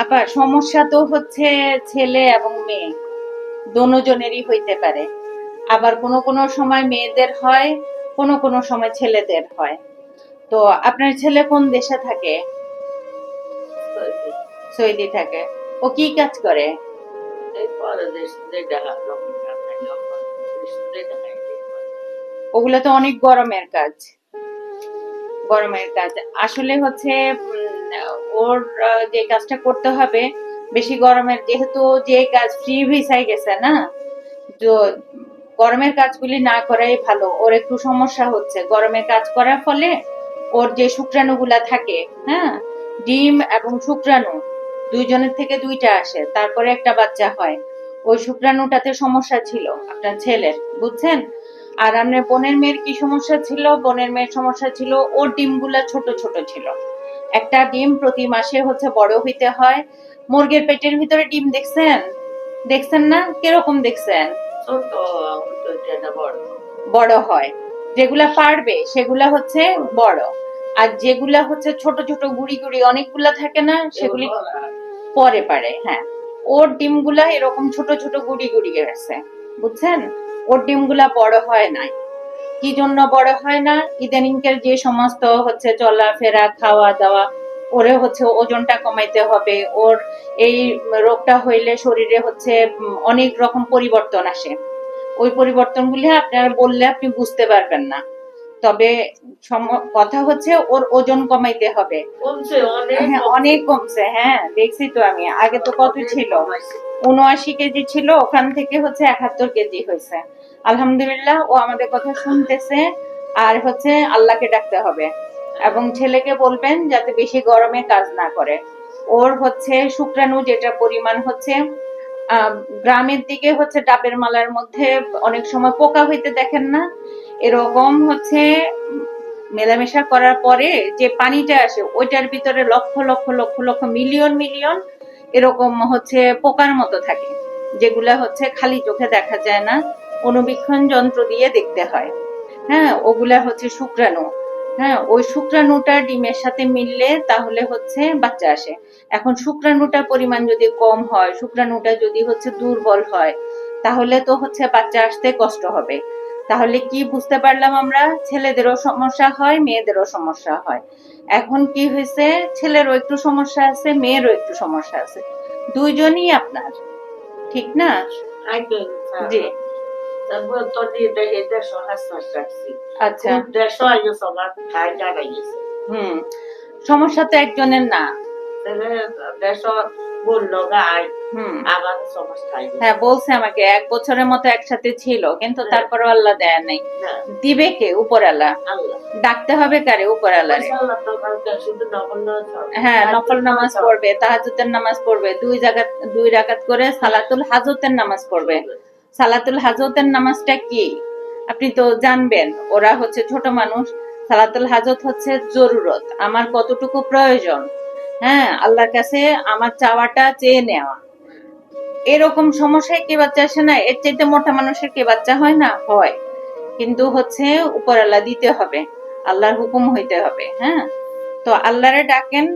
আপা, সমস্যা তো হচ্ছে ছেলে এবং মেয়ে। দোনোজনেরই হইতে পারে। আবার কোনো কোনো সময় মেয়েদের হয়, কোনো কোনো সময় ছেলেদের হয়। তো আপনার ছেলে কোন দেশে থাকে? সৌদি থাকে। ও কি কাজ করে? ওগুলো তো অনেক গরমের কাজ। গরমের কাজ। আসলে হচ্ছে ওর যে কাজটা করতে হবে, বেশি গরমের, যেহেতু যে কাজ ফ্রি ভিসায় গেছে না, তো গরমের কাজগুলি না করাই ভালো। ওর একটু সমস্যা হচ্ছে। গরমে কাজ করার ফলে ওর যে শুক্রাণুগুলা থাকে হ্যাঁ ডিম এবং শুক্রাণু, দুইজনের থেকে দুইটা আসে, তারপরে একটা বাচ্চা হয়। ওই শুক্রাণুটাতে সমস্যা ছিল, আপনার ছেলের, বুঝছেন? আর আপনার বোনের মেয়ের কি সমস্যা ছিল? বোনের মেয়ের সমস্যা ছিল, ওর ডিমগুলা ছোট ছোট ছিল। একটা ডিম প্রতি মাসে হচ্ছে বড় হইতে হয়। মুরগির পেটের ভিতরে ডিম দেখছেন? দেখছেন না? কীরকম দেখছেন? বড়। হয়। যেগুলা পারবে সেগুলা হচ্ছে বড়। আর যেগুলা হচ্ছে ছোট ছোট গুড়ি গুড়ি অনেকগুলা থাকে না সেগুলি পরে পারে হ্যাঁ। ওর ডিমগুলা এরকম ছোট ছোট গুড়ি গুড়ি গেছে বুঝছেন? ওর ডিমগুলা বড় হয় নাই। কি জন্য বড় হয় না? ইদানিংকার যে সমস্ত হচ্ছে চলাফেরা খাওয়া দাওয়া ওরে হচ্ছে ওজনটা কমাইতে হবে। ওর এই রোগটা হইলে শরীরে হচ্ছে অনেক রকম পরিবর্তন আসে। ওই পরিবর্তনগুলি আপনারা বললে আপনি বুঝতে পারবেন না। তবে কথা হচ্ছে ওর ওজন কমাইতে হবে। হ্যাঁ অনেক কমছে হ্যাঁ দেখছি তো আমি। আগে তো কত ছিল? উনআশি কেজি ছিল ওখান থেকে হচ্ছে একাত্তর কেজি হয়েছে। আলহামদুলিল্লাহ, ও আমাদের কথা শুনতেছে। আর হচ্ছে আল্লাহকে ডাকতে হবে। এবং ছেলেকে বলবেন যাতে বেশি গরমে কাজ না করে। ওর হচ্ছে শুক্রাণু যেটা পরিমাণ হচ্ছে গ্রামের দিকে হচ্ছে ডাবের মালার মধ্যে অনেক সময় পোকা হইতে দেখেন না। এরকম হচ্ছে মেলামেশা করার পরে যে পানিটা আসে, ওইটার ভিতরে লক্ষ লক্ষ লক্ষ লক্ষ, মিলিয়ন মিলিয়ন এরকম হচ্ছে পোকার মতো থাকে, যেগুলা হচ্ছে খালি চোখে দেখা যায় না। অনুবীক্ষণ যন্ত্র দিয়ে দেখতে হয়। হ্যাঁ ওগুলা হচ্ছে শুক্রাণু। হ্যাঁ ওই শুক্রাণুটা ডিমের সাথে মিললে তাহলে হচ্ছে বাচ্চা আসে। এখন শুক্রাণুটার পরিমাণ যদি কম হয় শুক্রাণুটা যদি হচ্ছে দুর্বল হয় তাহলে তো হচ্ছে বাচ্চা আসতে কষ্ট হবে। তাহলে কি বুঝতে পারলাম আমরা? ছেলেদেরও সমস্যা হয় মেয়েদেরও সমস্যা হয়। এখন কি হয়েছে? ছেলেরও একটু সমস্যা আছে মেয়েরও একটু সমস্যা আছে। দুইজনই আপনার ঠিক না? একদম জি। তারপর তো দিয়ে এটা সহাস রাখছি আচ্ছা দেড়শো আগে সবার খাই জানা গেছে হুম সমস্যা তো একজনের না দেড়শো বলল গাই আবার সমস্যা হ্যাঁ বলছে আমাকে এক বছরের মতো একসাথে ছিল কিন্তু তারপরে আল্লাহ দেয় নাই দিবে কে উপরালা আল্লাহ ডাকতে হবে কারে উপরালারে আল্লাহ নকল হ্যাঁ নফল নামাজ পড়বে তাহাজুতের নামাজ পড়বে দুই জায়গা দুই রাকাত করে সালাতুল হাজতের নামাজ পড়বে। সালাতুল হাজতের নামাজটা কি? আপনি তো জানবেন, ওরা হচ্ছে ছোট মানুষ, সালাতুল হাজত হচ্ছে জরুরত, আমার কতটুকু প্রয়োজন? হ্যাঁ আল্লাহর কাছে আমার চাওয়াটা চেয়ে নেওয়া। এরকম সমস্যায় কে বাচ্চা আসে না? এর চাইতে মোটা মানুষের কে বাচ্চা হয় না? হয়। কিন্তু হচ্ছে উপর আল্লাহ দিতে হবে, আল্লাহর হুকুম হইতে হবে হ্যাঁ? তো আল্লাহরে ডাকেন